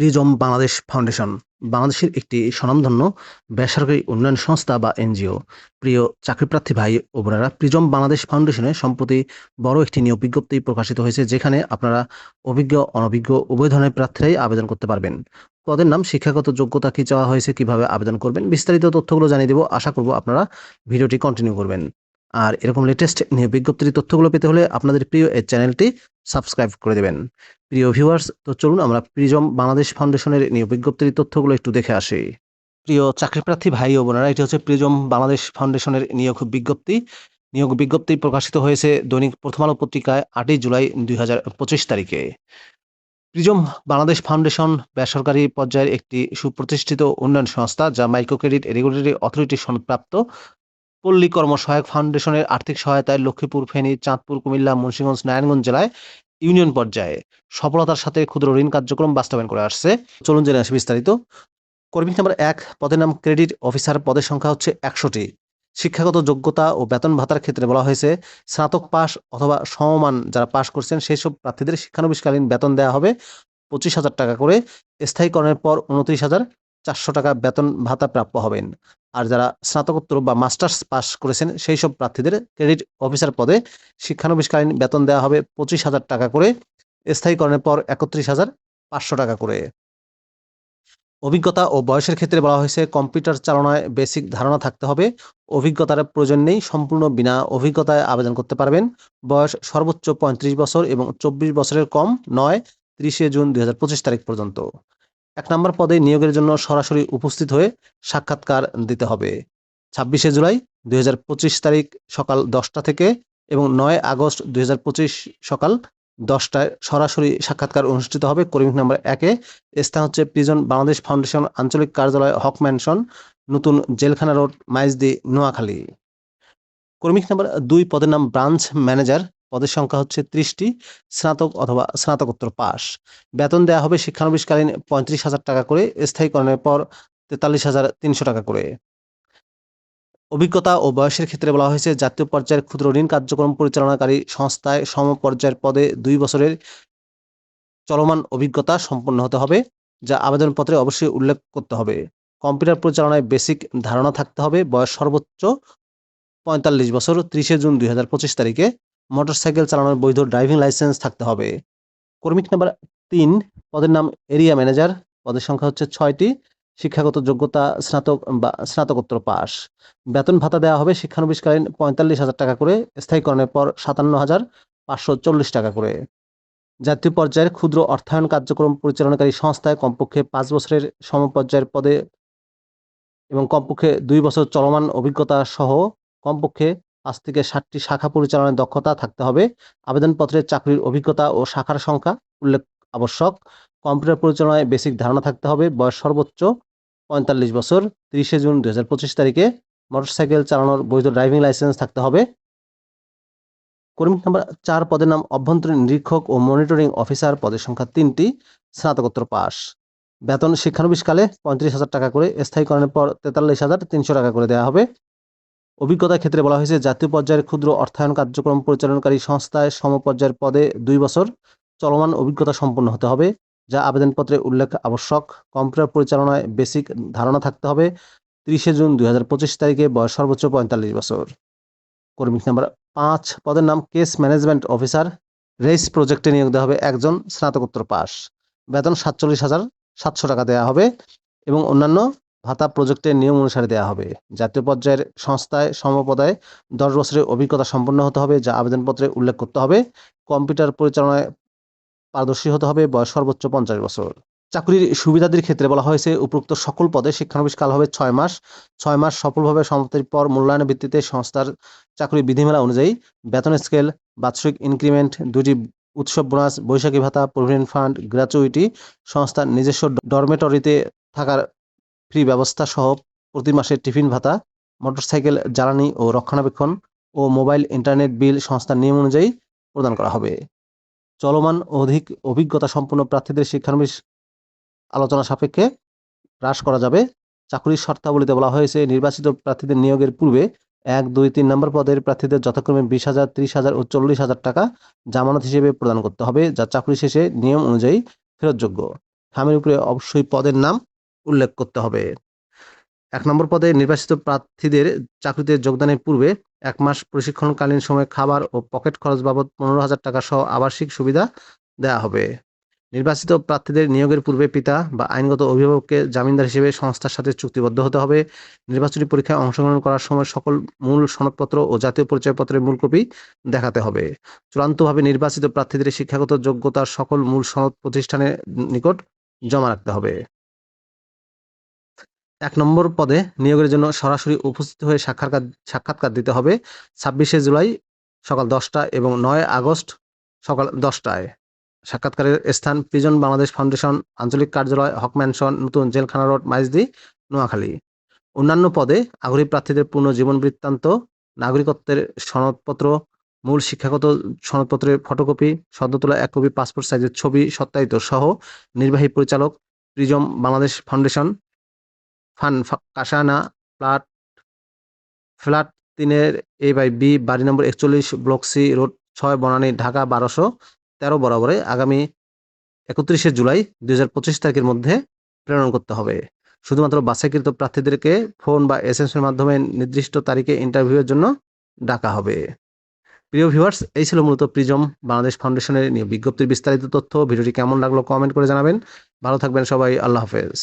Prism Bangladesh foundation, বাংলাদেশের একটি স্বনামধন্য বেসরকারি উন্নয়ন সংস্থা বা এনজিও। প্রিয় চাকরিপ্রার্থী ভাই ও বোনেরা প্রিজম বাংলাদেশ ফাউন্ডেশনে সম্প্রতি বড় একটি নিয়োগ বিজ্ঞপ্তি প্রকাশিত হয়েছে, যেখানে আপনারা অভিজ্ঞ, অনভিজ্ঞ উভয় ধরনের প্রার্থীরাই আবেদন করতে পারবেন। পদের নাম, শিক্ষাগত যোগ্যতা কি চাওয়া হয়েছে, কীভাবে আবেদন করবেন, বিস্তারিত তথ্যগুলো জানিয়ে দেবো। আশা করব আপনারা ভিডিওটি কন্টিনিউ করবেন। আর এরকম লেটেস্ট বিজ্ঞপ্তির তথ্যগুলো পেতে হলে আপনাদের প্রিয় এই চ্যানেলটি সাবস্ক্রাইব করে দেবেন। প্রিয় ভিউয়ার্স তো চলুন আমরা প্রিজম বাংলাদেশ ফাউন্ডেশনের নিয়োগ বিজ্ঞপ্তির তথ্যগুলো একটু দেখে আসি। প্রিয় চাকরিপ্রার্থী ভাই ও বোনেরা, এটি হচ্ছে প্রিজম বাংলাদেশ ফাউন্ডেশনের নিয়োগ বিজ্ঞপ্তি। নিয়োগ বিজ্ঞপ্তি প্রকাশিত হয়েছে দৈনিক প্রথম আলো পত্রিকায় আটই জুলাই দুই হাজার পঁচিশ তারিখে। প্রিজম বাংলাদেশ ফাউন্ডেশন বেসরকারি পর্যায়ের একটি সুপ্রতিষ্ঠিত উন্নয়ন সংস্থা, যা মাইক্রো ক্রেডিট রেগুলেটরি অথরিটি সনদপ্রাপ্ত পল্লী কর্ম সহায়ক ফাউন্ডেশনের আর্থিক সহায়তায় লক্ষ্মীপুর, ফেনী, চাঁদপুর, কুমিল্লা, মুন্সিগঞ্জ, নারায়ণগঞ্জ জেলায় ইউনিয়ন পর্যায়ে সফলতার সাথে ক্ষুদ্র ঋণ কার্যক্রম বাস্তবায়ন করে আসছে। চলুন জেনে আসি বিস্তারিত। কর্মী নাম্বার এক, পদের নাম ক্রেডিট অফিসার, পদের সংখ্যা হচ্ছে একশোটি। শিক্ষাগত যোগ্যতা ও বেতন ভাতার ক্ষেত্রে বলা হয়েছে, স্নাতক পাস অথবা সমমান যারা পাশ করছেন সেই সব প্রার্থীদের শিক্ষানবিশকালীন বেতন দেওয়া হবে পঁচিশ হাজার টাকা করে। স্থায়ীকরণের পর উনত্রিশ হাজার চারশো টাকা বেতন ভাতা প্রাপ্য হবেন। আর যারা স্নাতকোত্তর বা মাস্টার্স পাস করেছেন, সেই সব প্রার্থীদের ক্রেডিট অফিসার পদে শিক্ষানবিশকালীন বেতন দেওয়া হবে পঁচিশ হাজার টাকা করে। স্থায়ীকরণের পর একত্রিশ হাজার পাঁচশো টাকা করে। অভিজ্ঞতা ও বয়সের ক্ষেত্রে বলা হয়েছে, কম্পিউটার চালনায় বেসিক ধারণা থাকতে হবে। অভিজ্ঞতার প্রয়োজন নেই, সম্পূর্ণ বিনা অভিজ্ঞতায় আবেদন করতে পারবেন। বয়স সর্বোচ্চ পঁয়ত্রিশ বছর এবং চব্বিশ বছরের কম নয়, ত্রিশে জুন দুই হাজার পঁচিশ তারিখ পর্যন্ত। এক নম্বর পদে নিয়োগের জন্য সরাসরি উপস্থিত হয়ে সাক্ষাৎকার দিতে হবে। ছাব্বিশে জুলাই দু হাজার পঁচিশ তারিখ সকাল দশটা থেকে এবং নয় আগস্ট দুই হাজার পঁচিশ সকাল দশটায় সরাসরি সাক্ষাৎকার অনুষ্ঠিত হবে। কর্মী নাম্বার একে স্থান হচ্ছে প্রিজন বাংলাদেশ ফাউন্ডেশন আঞ্চলিক কার্যালয় হক ম্যানশন নতুন জেলখানা রোড, মাইজদি, নোয়াখালী। কর্মী নাম্বার দুই পদের নাম ব্রাঞ্চ ম্যানেজার পদের সংখ্যা হচ্ছে ত্রিশটি, স্নাতক অথবা স্নাতকোত্তর পাস। বেতন দেওয়া হবে শিক্ষানবিশকালীন পঁয়ত্রিশ হাজার টাকা করে, স্থায়ীকরণের পর তেতাল্লিশ হাজার তিনশো টাকা করে। অভিজ্ঞতা ও বয়সের ক্ষেত্রে বলা হয়েছে, জাতীয় পর্যায়ের ক্ষুদ্র ঋণ কার্যক্রম পরিচালনাকারী সংস্থায় সমপর্যায়ের পদে দুই বছরের চলমান অভিজ্ঞতা সম্পন্ন হতে হবে, যা আবেদনপত্রে অবশ্যই উল্লেখ করতে হবে। কম্পিউটার পরিচালনায় বেসিক ধারণা থাকতে হবে, বয়স সর্বোচ্চ পঁয়তাল্লিশ বছর, ত্রিশে জুন দুই হাজার পঁচিশ তারিখে। মোটরসাইকেল চালানোর বৈধ ড্রাইভিং লাইসেন্স থাকতে হবে। কর্মিক নাম্বার তিন, পদের নাম এরিয়া ম্যানেজার। পদের সংখ্যা হচ্ছে ছয়টি। শিক্ষাগত যোগ্যতা, স্নাতক বা স্নাতকোত্তর পাস। বেতন ভাতা দেওয়া হবে শিক্ষানবিশকালীন পঁয়তাল্লিশ হাজার টাকা করে। স্থায়ীকরণের পর সাতান্ন হাজার পাঁচশো চল্লিশ টাকা করে। জাতীয় পর্যায়ের ক্ষুদ্র অর্থায়ন কার্যক্রম পরিচালনাকারী সংস্থায় কমপক্ষে পাঁচ বছরের সমপর্যায়ের পদে এবং কমপক্ষে দুই বছর চলমান অভিজ্ঞতা সহ কমপক্ষে পাঁচ থেকে ষাটটি শাখা পরিচালনায় দক্ষতা থাকতে হবে। আবেদনপত্রের চাকরির অভিজ্ঞতা ও শাখার সংখ্যা উল্লেখ আবশ্যক। কম্পিউটার পরিচালনায় বেসিক ধারণা থাকতে হবে। বয়স সর্বোচ্চ পঁয়তাল্লিশ বছর। তিরিশে জুন দু হাজার পঁচিশ তারিখে মোটরসাইকেল চালানোর বৈধ ড্রাইভিং লাইসেন্স থাকতে হবে। কর্মী নাম্বার চার পদের নাম অভ্যন্তরীণ নিরীক্ষক ও মনিটরিং অফিসার পদের সংখ্যা তিনটি। স্নাতকোত্তর পাস। বেতন শিক্ষানবিশকালে পঁয়ত্রিশ হাজার টাকা করে। স্থায়ীকরণের পর তেতাল্লিশ হাজার তিনশো টাকা করে দেওয়া হবে। অভিজ্ঞতার ক্ষেত্রে বলা হয়েছে, জাতীয় পর্যায়ের ক্ষুদ্র অর্থায়ন কার্যক্রম পরিচালনকারী সংস্থায় সমপর্যায়ের পদে দুই বছর চলমান অভিজ্ঞতা সম্পন্ন হতে হবে, যা আবেদনপত্রে উল্লেখ আবশ্যক। কম্পিউটার পরিচালনায় বেসিক ধারণা থাকতে হবে, তিরিশে জুন দুই হাজার পঁচিশ তারিখে বয়স সর্বোচ্চ পঁয়তাল্লিশ বছর। কর্মী নাম্বার পাঁচ, পদের নাম কেস ম্যানেজমেন্ট অফিসার। রেস প্রজেক্টে নিয়োগ দেওয়া হবে একজন, স্নাতকোত্তর পাস। বেতন সাতচল্লিশ হাজার সাতশো টাকা দেওয়া হবে এবং অন্যান্য ভাতা প্রজেক্টের নিয়ম অনুসারে দেওয়া হবে। জাতীয় পর্যায়ের সংস্থায় সমপদায় দশ বছরের অভিজ্ঞতা সম্পন্ন হতে হবে, যা আবেদনপত্রে উল্লেখ করতে হবে। কম্পিউটার পরিচালনায় পারদর্শী হতে হবে, বয়স সর্বোচ্চ পঞ্চাশ বছর। চাকরির সুবিধাদির ক্ষেত্রে বলা হয়েছে, উপরোক্ত সকল পদে শিক্ষানবিশ কাল হবে ছয় মাস। ছয় মাস সফলভাবে সমাপ্তির পর মূল্যায়নের ভিত্তিতে সংস্থার চাকরি বিধিমেলা অনুযায়ী বেতন স্কেল, বাৎসরিক ইনক্রিমেন্ট, দুটি উৎসব বোনাস, বৈশাখী ভাতা, প্রভিডেন্ট ফান্ড, গ্র্যাচুইটি, সংস্থার নিজস্ব ডরমেটরিতে থাকার ফ্রি ব্যবস্থা সহ প্রতি মাসে টিফিন ভাতা, মোটরসাইকেল জ্বালানি ও রক্ষণাবেক্ষণ ও মোবাইল ইন্টারনেট বিল সংস্থার নিয়ম অনুযায়ী প্রদান করা হবে। চলমান অধিক অভিজ্ঞতা সম্পন্ন প্রার্থীদের শিক্ষানবিশ আলোচনা সাপেক্ষে হ্রাস করা যাবে। চাকরির শর্তাবলীতে বলা হয়েছে, নির্বাচিত প্রার্থীদের নিয়োগের পূর্বে এক, দুই, তিন নম্বর পদের প্রার্থীদের যথাক্রমে বিশ হাজার, ত্রিশ হাজার ও চল্লিশ হাজার টাকা জামানত হিসেবে প্রদান করতে হবে, যা চাকরি শেষে নিয়ম অনুযায়ী ফেরতযোগ্য। খামের উপরে অবশ্যই পদের নাম উল্লেখ করতে হবে। এক নম্বর পদে নির্বাচিত প্রার্থীদের চাকরিতে যোগদানের পূর্বে এক মাস প্রশিক্ষণকালীন সময়ে খাবার ও পকেট খরচ বাবদ পনেরো হাজার টাকা সহ আবাসিক সুবিধা দেওয়া হবে। নির্বাচিত প্রার্থীদের নিয়োগের পূর্বে পিতা বা আইনগত অভিভাবককে জামিনদার হিসেবে সংস্থার সাথে চুক্তিবদ্ধ হতে হবে। নির্বাচনী পরীক্ষায় অংশগ্রহণ করার সময় সকল মূল সনদপত্র ও জাতীয় পরিচয়পত্রের মূল কপি দেখাতে হবে। চূড়ান্তভাবে নির্বাচিত প্রার্থীদের শিক্ষাগত যোগ্যতার সকল মূল সনদ প্রতিষ্ঠানের নিকট জমা রাখতে হবে। এক নম্বর পদে নিয়োগের জন্য সরাসরি উপস্থিত হয়ে সাক্ষাৎকার সাক্ষাৎকার দিতে হবে ছাব্বিশে জুলাই সকাল দশটা এবং নয় আগস্ট সকাল দশটায়। সাক্ষাৎকারের স্থান প্রিজন বাংলাদেশ ফাউন্ডেশন, আঞ্চলিক কার্যালয়, হক ম্যানশন নতুন জেলখানা রোড, মাইজদি, নোয়াখালী। অন্যান্য পদে আগ্রহী প্রার্থীদের পূর্ণ জীবন বৃত্তান্ত, নাগরিকত্বের সনদপত্র, মূল শিক্ষাগত সনদপত্রের ফটোকপি সদ্য তোলা এক কপি, পাসপোর্ট সাইজের ছবি, সত্যায়িত সহ নির্বাহী পরিচালক, প্রিজম বাংলাদেশ ফাউন্ডেশন ফান কাসানা ফ্ল্যাট ফ্ল্যাট তিনের এ বাই বি বাড়ি নম্বর একচল্লিশ, ব্লক সি রোড ছয়, বনানী, ঢাকা বারোশো তেরো বরাবরে আগামী একত্রিশে জুলাই দুই হাজার পঁচিশ তারিখের মধ্যে প্রেরণ করতে হবে। শুধুমাত্র বাছাইকৃত প্রার্থীদেরকে ফোন বা এস এর মাধ্যমে নির্দিষ্ট তারিখে ইন্টারভিউয়ের জন্য ডাকা হবে। প্রিয় ভিউয়ার্স, এই ছিল মূলত প্রিজম বাংলাদেশ ফাউন্ডেশনের নিয়োগ বিজ্ঞপ্তির বিস্তারিত তথ্য। ভিডিওটি কেমন লাগল কমেন্ট করে জানাবেন। ভালো থাকবেন সবাই। আল্লাহ হাফেজ।